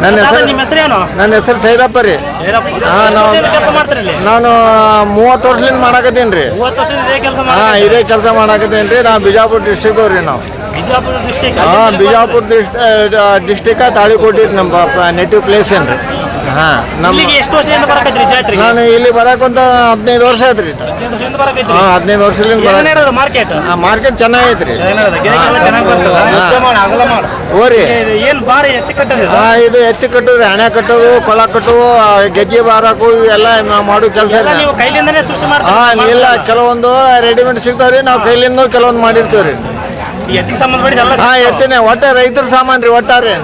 ನನ್ನ ಹೆಸರು ನಿಮ್ಮ ಹೆಸರೇನು ನನ್ನ ಹೆಸರು ಸೈದಪ್ಪ ರೀ. ಹಾ, ನಾವು- ಕೆಲಸ ಮಾಡ್ತೀರಿ ಇಲ್ಲಿ? ನಾನು ಮೂವತ್ತು ವರ್ಷದಿಂದ ಮಾಡಾಕತ್ತೀನಿ ರೀ. ಮೂವತ್ತು ವರ್ಷದಿಂದ ಇದೇ ಕೆಲಸ ಹಾ ಇದೇ ಕೆಲಸ ಮಾಡಾಕತ್ತೀನಿ ರೀ. ನಾವು ಬಿಜಾಪುರ ಡಿಸ್ಟಿಕ್ ಅವ್ರಿ ನಾವು. ಬಿಜಾಪುರ ಡಿಸ್ಟಿಕ್ ಹಾ ಬಿಜಾಪುರ ಡಿಸ್ಟಿಕ್ ತಾಳಿಕೋಟಿ ನಮ್ಮ ನೆಟಿವ್ ಪ್ಲೇಸ್ ಏನ್ರಿ. ಹಾ ನಮ್ಮ ಇಲ್ಲಿಗೆ ಎಷ್ಟು ವರ್ಷದಿಂದ ಬರಕೈತ್ರಿ ಜಾತ್ರೆಗೆ? ನಾನು ಇಲ್ಲಿ ಬರಕೊಂತ ಹದಿನೈದು ವರ್ಷ ಆಯ್ತು ರೀ ಹದಿನೈದು ವರ್ಷದಿಂದ ಬರಕೈತ್ರಿ ಹಾ ಹದಿನೈದು ವರ್ಷದಿಂದ ಹೆಂಗ್ ಬರ ನಡೆದ ಮಾರ್ಕೆಟ್ ಮಾರ್ಕೆಟ್ ಚೆನ್ನಾಗೈತ್ರಿ. ಚೆನ್ನಾಗಿ ಬರ್ತದ? ಓರಿ ಇದು ಏನ್ ಬಾರಿ ಎತ್ತಿ ಕಟ್ಟದ ಹಾ ಇದು ಎತ್ತಿ ಕಟ್ಟೋದ್ರಿ ಹಣೆ ಕಟ್ಟೋದು ಕೊಳ ಕಟ್ಟೋದು ಗೆಜ್ಜೆ ಬಾರಾಕು ಇವೆಲ್ಲ ನಾವು ಮಾಡೋ ಕೆಲಸ ಎಲ್ಲ ನೀವು ಕೈಲಿಂದನೇ ಸೃಷ್ಟಿ ಹಾ ಮಾಡ್ತೀರಿ ಇಲ್ಲ ಕೆಲವೊಂದು ರೆಡಿಮೇಡ್ ಸಿಗ್ತಾವ್ರಿ ನಾವು ಕೈಲಿಂದ ಕೆಲವೊಂದು ಮಾಡಿರ್ತೀವ್ರಿ. ಈ ಎತ್ತಿಗೆ ಸಂಬಂಧಪಟ್ಟ ಎಲ್ಲ ಹಾ ಎತ್ತಿನ ಒಟ್ಟ ರೈತರ ಸಾಮಾನ್ರಿ ಒಟ್ಟಾರೆ.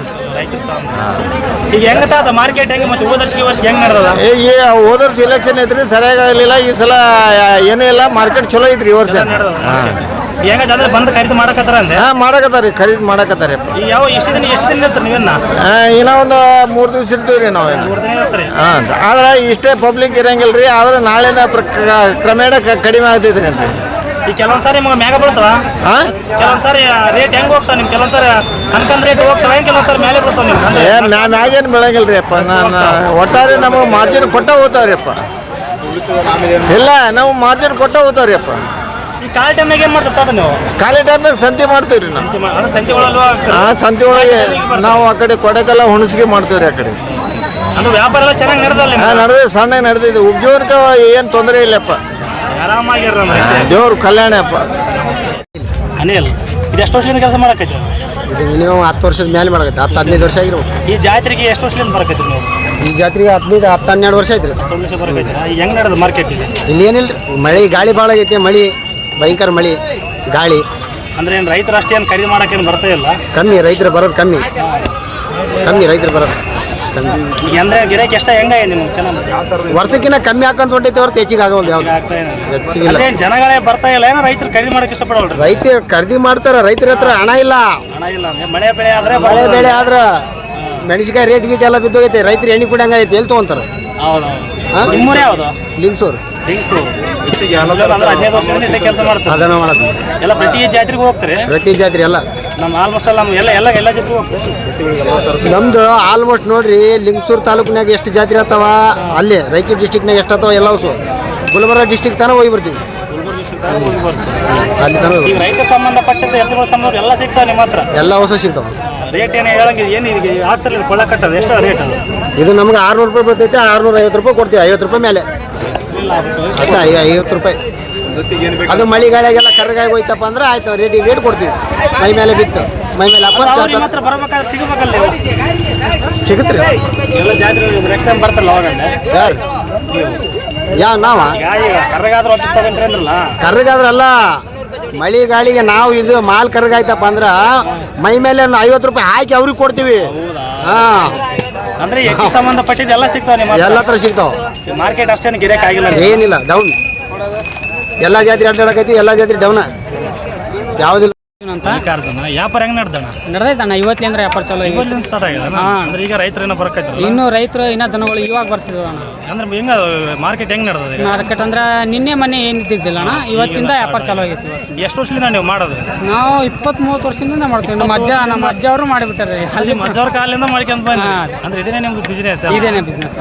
ಈಗ ಹೆಂಗ ಮಾರ್ಕೆಟ್ ಹೆಂಗ? ಮತ್ತೆ ಹೋದ ವರ್ಷ ಈ ವರ್ಷ ಹೆಂಗ್ ನಡೆದ ಈ ಈ ಹೋದ ವರ್ಷ ಇಲೆಕ್ಷನ್ ಐತ್ರಿ ಸರಿಯಾಗಿ ಆಗಲಿಲ್ಲ ಈ ಸಲ ಏನೂ ಇಲ್ಲ ಮಾರ್ಕೆಟ್ ಚಲೋ ಐತ್ರಿ ಈ ವರ್ಷ. ಹೆಂಗ ಜನ ಬಂದು ಖರೀದಿ ಮಾಡಕತ್ತಾರ ಅಂದ್ರೆ ಹಾ ಮಾಡಕತ್ತಾರಿ ಖರೀದಿ ಮಾಡಕತ್ತಾರಿ ಈಗ ಯಾವ ಎಷ್ಟು ದಿನ ಎಷ್ಟು ದಿನ ಇರ್ತಾರೆ ನೀವೇನ ಹಾ ಇನ್ನ ಒಂದು ಮೂರು ದಿವಸ ಇರ್ತೀವಿ ರೀ ನಾವು ಮೂರು ದಿನ ಇರ್ತಾರೆ? ಹಾ ಆದ್ರೆ ಇಷ್ಟೇ ಪಬ್ಲಿಕ್ ಇರಂಗಿಲ್ಲ ರೀ ಆದ್ರೆ ನಾಳೆನ ಪ್ರ- ಕ್ರಮೇಣ ಕ- ಕಡಿಮೆ ಆಗ್ತೈತ್ರಿ ಅಂತ. ಈಗ ಕೆಲವೊಂದ್ ಸಾರಿ ನಿಮ್ಗೆ ಮ್ಯಾಗ ಬೀಳ್ತಾವ ಹಾ ಕೆಲವೊಂದ್ಸಾರಿ ರೇಟ್ ಹೆಂಗ್ ಹೋಗ್ತಾವ ನಿಮ್ ಕೆಲವೊಂದ್ಸಾರಿ ಅನ್ಕಂದ್ ರೇಟ್ ಹೋಗ್ತಾವ ಹೆಂಗ್ ಕೆಲವೊಂದ್ ಸಾರಿ ಮೇಲೆ ಬೀಳ್ತಾವ ನಿಮ್ಗೆ? ಏ ಮ್ಯಾಗೇನು ಬೆಳಂಗಿಲ್ಲ ರೀ ಅಪ್ಪ ನಾನು ಒಟ್ಟಾರೆ ನಮಗೆ ಮಾರ್ಜಿನ್ ಕೊಟ್ಟ ಹೋಗ್ತಾವ್ರಿ ಅಪ್ಪ ಇಲ್ಲ ನಾವು ಮಾರ್ಜಿನ್ ಕೊಟ್ಟ ಹೋಗ್ತಾವ್ರಿ ಅಪ್ಪ ಈ ಕಾಲ್ ಟೈಮ್ನಾಗ ಏನ್ ನೀವು? ಖಾಲಿ ಟೈಮ್ನಾಗ ಸಂತೆ ಮಾಡ್ತೀವಿ ರೀ ನಾವು ಅಂದ್ರೆ ಸಂತೆ ಒಳಲ್ವಾ ಆ ಸಂತೆ ಒಳಗೆ ನಾವು ಆ ಕಡೆ ಕೊಡಕೆಲ್ಲ ಹುಣಸಿಗೆ ಮಾಡ್ತೀವಿ ರೀ ಆ ಕಡೆ. ಅಂದ್ರೆ ವ್ಯಾಪಾರ ಎಲ್ಲ ಚೆನ್ನಾಗಿ ನಡೆದಲ್ಲ ಹಾ ನಡೆದ ಸಣ್ಣ ನಡೆದಿದೆ. ಉದ್ಯೋಗಕ್ಕೆ ಏನು ತೊಂದರೆ ಇಲ್ಲಪ್ಪ. ಆರಾಮಾಗಿರ ದೇವ್ರ ಕಲ್ಯಾಣ ಅಪ್ಪ. ಅನಿಲ್ ಇದು ಎಷ್ಟು ವರ್ಷದಿಂದ ಕೆಲಸ ಮಾಡಕೈತಿ ಇದು ಮಿನಿಮಮ್ ಹತ್ತು ವರ್ಷದ ಮೇಲೆ ಮಾಡಕತ್ತೆ ಹತ್ತು ಹದಿನೈದು ವರ್ಷ ಆಗಿರ್ಬೋದು ಈ ಜಾತ್ರೆಗೆ ಎಷ್ಟು ವರ್ಷದಿಂದ ಬರಕೈತಿ ನೀವು? ಈ ಜಾತ್ರೆಗೆ ಹದಿನೈದು ಹತ್ತು ಹನ್ನೆರಡು ವರ್ಷ ಐತ್ರಿ ಹತ್ತೊಂದು ವರ್ಷ ಬರಕೈತಿ ಈಗ ಹೆಂಗ್ ನಡೆದ ಮಾರ್ಕೆಟ್ ಇಲ್ಲಿ ಏನಿಲ್ಲ ಮಳೆ ಗಾಳಿ ಭಾಳ ಆಗೈತೆ ಮಳೆ ಭಯಂಕರ ಮಳೆ ಗಾಳಿ. ಅಂದ್ರೆ ಏನು ರೈತರು ಅಷ್ಟೇ ಏನು ಖರೀದಿ ಮಾಡಕ್ಕೆ ಏನು ಬರ್ತಾ ಇಲ್ಲ? ಕಮ್ಮಿ ರೈತರು ಬರೋದು ಕಮ್ಮಿ. ಕಮ್ಮಿ ರೈತರು ಬರೋದು. ಅಂದ್ರೆ ಗಿಡಕ್ಕೆ ಎಷ್ಟ ಹೆಂಗ ನಿಮ್ಗೆ ಚೆನ್ನಾಗಿ ವರ್ಷಕ್ಕಿಂತ ಕಮ್ಮಿ ಹಾಕೊಂಡ್ ಹೊಂಟೈತೆ ಹೊರತು ಹೆಚ್ಚಿಗೆ ಆಗೋದು ಯಾವ್ದು. ಹೆಚ್ಚಿಗಿಲ್ಲ. ಜನಗಳೇ ಬರ್ತಾ ಇಲ್ಲ ಏನೋ ರೈತರು ಖರೀದಿ ಮಾಡಕ್ಕೆ ಇಷ್ಟಪಡೋಲ್ರಿ ರೈತ ಖರೀದಿ ಮಾಡ್ತಾರ ರೈತರ ಹತ್ರ ಹಣ ಇಲ್ಲ. ಹಣ ಇಲ್ಲ ಅಂದ್ರೆ ಮಳೆ ಬೆಳೆ ಆದ್ರೆ ಮಳೆ ಬೆಳೆ ಆದ್ರ ಮೆಣಸಿಕಾಯಿ ರೇಟ್ ಗೀಟ್ ಎಲ್ಲ ಬಿದ್ದೋಗೈತೆ ರೈತರು ಎಣ್ಣೆ ಕುಡಿಯಂಗ ಐತೆ ಎಲ್ಲಿ ತಗೊಂತಾರ? ಹೌದು ಹಾ? ನಿಮ್ಮೂರೇ ಯಾವುದು? ಲಿಂಗ್ಸೂರು. ಹದಿನೈದು ವರ್ಷದಿಂದ ಇಲ್ಲೇ ಕೆಲಸ ಮಾಡ್ತಾರೆ. ಅದನ್ನ ಮಾಡೋದು ಎಲ್ಲ ಪ್ರತಿ ಜಾತ್ರೆಗೆ ಹೋಗ್ತಾರೆ? ಪ್ರತಿ ಜಾತ್ರೆ ಎಲ್ಲ. ನಮ್ಮ ಆಲ್ಮೋಸ್ಟ್ ನಮ್ಮ ಎಲ್ಲ ಎಲ್ಲ ಎಲ್ಲ ನಮ್ದು ಆಲ್ಮೋಸ್ಟ್ ನೋಡ್ರಿ ಲಿಂಗಸೂರು ತಾಲೂಕಿನಾಗ ಎಷ್ಟು ಜಾತ್ರೆ ಆತಾವ ಅಲ್ಲಿ ರಾಯಚೂರು ಡಿಸ್ಟಿಕ್ನಾಗ ಎಷ್ಟು ಆತಾವ ಎಲ್ಲ ಹೌಸು ಗುಲ್ಬರ್ಗ ಡಿಸ್ಟಿಕ್ ತಾನೇ ಹೋಗಿ ಬರ್ತೀವಿ. ಅಲ್ಲಿ ರೈತ ಸಂಬಂಧಪಟ್ಟಂತೆ ಎತ್ತುಗಳ ಸಂಬಂಧ ಎಲ್ಲ ಸಿಗ್ತಾವೆ ನಿಮ್ಮ ಹತ್ರ? ಎಲ್ಲ ಹೊಸ ಸಿಗ್ತಾವ. ರೇಟ್ ಏನು ಹೇಳಂಗಿಲ್ಲ ಏನು ಈಗ ಕೊಳ್ಳ ಕಟ್ಟೋದು ಎಷ್ಟು ರೇಟ್ ಅದು. ಇದು ನಮ್ಗೆ ಆರ್ನೂರು ರೂಪಾಯಿ ಬರ್ತೈತೆ ಆರ್ನೂರ ಐವತ್ತು ರೂಪಾಯಿ ಕೊಡ್ತೀವಿ ಐವತ್ತು ರೂಪಾಯಿ ಮೇಲೆ. ಅಷ್ಟೇ ಐವತ್ತು ರೂಪಾಯಿ. ಅದು ಮಳೆ ಗಾಳಿಯಾಗೆಲ್ಲ ಕರ್ಗಾಗಿ ಹೋಯ್ತಪ್ಪ ಅಂದ್ರೆ ಆಯ್ತು ರೆಡಿ ರೇಟ್ ಕೊಡ್ತೀವಿ. ಮೈ ಮೇಲೆ ಬಿತ್ತು. ಮೈ ಮೇಲೆ? ಸಿಗುತ್ತೆ ಯಾ ನಾವ? ಕರ್ರಗಾದ್ರಲ್ಲ ಮಳೆ ಗಾಳಿಗೆ ನಾವು ಇದು ಮಾಲ್ ಕರ್ಗಾಯ್ತಪ್ಪ ಅಂದ್ರ ಮೈ ಮೇಲೆ ಒಂದು ಐವತ್ತು ರೂಪಾಯಿ ಹಾಕಿ ಅವ್ರಿಗೆ ಕೊಡ್ತೀವಿ. ಹಾ. ಅಂದ್ರೆ ಸಂಬಂಧಪಟ್ಟಿದ್ದು ಎಲ್ಲ ಸಿಗ್ತಾವೆ ನಿಮ್ಮ ಎಲ್ಲ ಥರ ಸಿಗ್ತಾವ. ಮಾರ್ಕೆಟ್ ಅಷ್ಟೇನು ಗಿರಾಕ್ ಆಗಿಲ್ಲ ಏನಿಲ್ಲ ಡೌನ್ ಎಲ್ಲ ಜಾತ್ರೆ ಅಡ್ಡಾಡಕೈತಿ ಎಲ್ಲ ಜಾತ್ರೆ ಡೌನ. ಯಾವುದಿಲ್ಲ. ಅಂತ ಕಾರ್ದನ ವ್ಯಾಪಾರ ಹೆಂಗ್ ನಡ್ದಣ ನಡೆದೈತಣ್ಣ ಇವತ್ತಿಂದ ವ್ಯಾಪಾರ ಚಲೋ ಐತಿ. ಇವತ್ತಿಂದ ಸ್ಟಾರ್ಟ್ ಆಗಿದೆ ಅಂದ್ರೆ ಈಗ ರೈತರು ಏನೋ ಬರಕೈತ್ರಲ್ಲ ಇನ್ನು ರೈತರು ಇನ್ನ ದನಗಳು ಇವಾಗ ಬರ್ತಿದ್ವು ಅಣ್ಣ. ಅಂದ್ರೆ ಹೆಂಗ ಮಾರ್ಕೆಟ್ ಹೆಂಗ್ ನಡೆದ ಈಗ? ಮಾರ್ಕೆಟ್ ಅಂದ್ರೆ ನಿನ್ನೆ ಮೊನ್ನೆ ಏನಿದ್ದಿಲ್ಲ ಇದ್ದಿದ್ದಿಲ್ಲ ಅಣ್ಣ ಇವತ್ತಿಂದ ವ್ಯಾಪಾರ ಚಾಲೂ ಆಗೈತಿ ಇವತ್ತು. ಎಷ್ಟು ವರ್ಷದಿಂದ ನೀವು ಮಾಡೋದು? ನಾವು ಇಪ್ಪತ್ತ್ ಮೂವತ್ತು ವರ್ಷದಿಂದ ಮಾಡ್ತೀವಿ. ನಮ್ಮ ಅಜ್ಜ ನಮ್ಮ ಅಜ್ಜ ಅವರು ಮಾಡಿಬಿಟ್ಟಾರೆ. ಅಲ್ಲಿ ಮಜ್ಜವ್ರ ಕಾಲಿಂದ ಮಾಡ್ಕೊಂಡ್ ಬಂದ್ರಿ? ಹಾ. ಅಂದ್ರೆ ಇದೇನೇ ನಿಮ್ದು ಬಿಸ್ನೆಸ್ ಇದೇನೆ ಬಿಸ್ನೆಸ್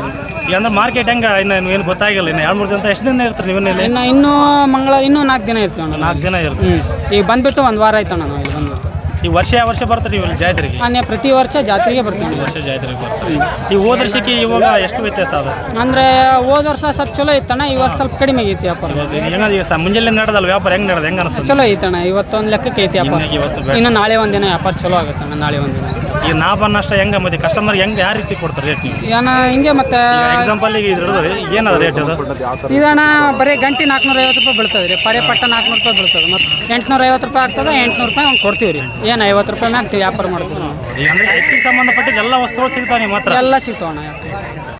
ಈಗ ಅಂದ್ರೆ ಮಾರ್ಕೆಟ್ ಹೆಂಗ? ಇನ್ನು ಏನು ಗೊತ್ತಾಗಿಲ್ಲ ಇನ್ನು. ಎರಡು ಮೂರು ದಿನ ಎಷ್ಟು ದಿನ ಇರ್ತೀರಿ ನೀವು ಇಲ್ಲಿ? ಇನ್ನು ಇನ್ನೂ ಮಂಗಳ ಇನ್ನೂ ನಾಲ್ಕು ದಿನ ಇರ್ತೀವಿ ಅಣ್ಣ ನಾಲ್ಕು ದಿನ ಇರ್ತೀವಿ ಹ್ಞೂ ಈಗ ಬಂದ್ಬಿಟ್ಟು ಒಂದು ವಾರ ಆಯ್ತಣ್ಣ ನಾವು ಇಲ್ಲಿ ಬಂದು. ಈ ವರ್ಷ ಯಾವ ವರ್ಷ ಬರ್ತಾರೆ ನೀವು ಇಲ್ಲಿ ಜಾತ್ರೆಗೆ? ನಾನೇ ಪ್ರತಿ ವರ್ಷ ಜಾತ್ರೆಗೆ ಬರ್ತೀವಿ. ಈ ವರ್ಷ ಜಾತ್ರೆಗೆ ಬರ್ತೀವಿ ಈ ಹೋದ ವರ್ಷಕ್ಕೆ ಇವಾಗ ಎಷ್ಟು ವ್ಯತ್ಯಾಸ ಅದ? ಅಂದ್ರೆ ಹೋದ ವರ್ಷ ಸ್ವಲ್ಪ ಚಲೋ ಇತ್ತಣ್ಣ ಈ ವರ್ಷ ಸ್ವಲ್ಪ ಕಡಿಮೆ ಆಗೈತಿ ವ್ಯಾಪಾರ. ಇವಾಗ ಇದು ಹೆಂಗ ಈಗ ಸ- ಮುಂಜಾನೆ ನಡೆದಲ್ಲ ವ್ಯಾಪಾರ ಹೆಂಗ್ ನಡೆದ? ಹೆಂಗ ಅನಿಸ್ತದೆ ಚಲೋ ಐತಣ್ಣ ಇವತ್ತೊಂದು ಲೆಕ್ಕಕ್ಕೆ ಐತಿ ವ್ಯಾಪಾರ. ಇವತ್ತು ಬೇಡ. ಇನ್ನು ನಾಳೆ ಒಂದಿನ ವ್ಯಾಪಾರ ಚಲೋ ಆಗುತ್ತಣ್ಣ ನಾಳೆ ಒಂದಿನ. ಈಗ ಲಾಭ ನಷ್ಟ ಹೆಂಗ ಮತ್ತೆ? ಕಸ್ಟಮರ್ ಹೆಂಗ್ ಯಾವ ರೀತಿ ಕೊಡ್ತಾರೆ ರೇಟ್ ನೀವು? ಏನ ಹಿಂಗೆ ಮತ್ತೆ ಎಕ್ಸಾಂಪಲ್ ಈಗ ಇದು ಹಿಡಿದ್ರೆ ಏನದ ರೇಟ್ ಅದು? ಇದಣ್ಣ ಬರೀ ಗಂಟೆ ನಾಲ್ಕುನೂರ ಐವತ್ತು ರೂಪಾಯಿ ಬೀಳ್ತದೆ ರೀ. ಪರೆ ಪಟ್ಟ ನಾಲ್ಕುನೂರು ರೂಪಾಯಿ ಬೀಳ್ತದೆ. ಮತ್ತು ಎಂಟುನೂರ ಐವತ್ತು ರೂಪಾಯಿ ಆಗ್ತದೆ ಎಂಟುನೂರು ರೂಪಾಯಿ ಅವ್ನು ಕೊಡ್ತೀವಿ ರೀ. ಏನು ಐವತ್ತು ರೂಪಾಯಿ ಮ್ಯಾಗ ವ್ಯಾಪಾರ ಮಾಡ್ತೀವಿ ನಾವು. ಈಗ ಅಂದ್ರೆ ಹೆಚ್ಚಿಗೆ ಸಂಬಂಧಪಟ್ಟಿದ್ದ ಎಲ್ಲ ವಸ್ತುಗಳು ಸಿಗ್ತಾವೆ ನಿಮ್ಮ ಹತ್ರ? ಎಲ್ಲ ಸಿಗ್ತಾವಣ್ಣ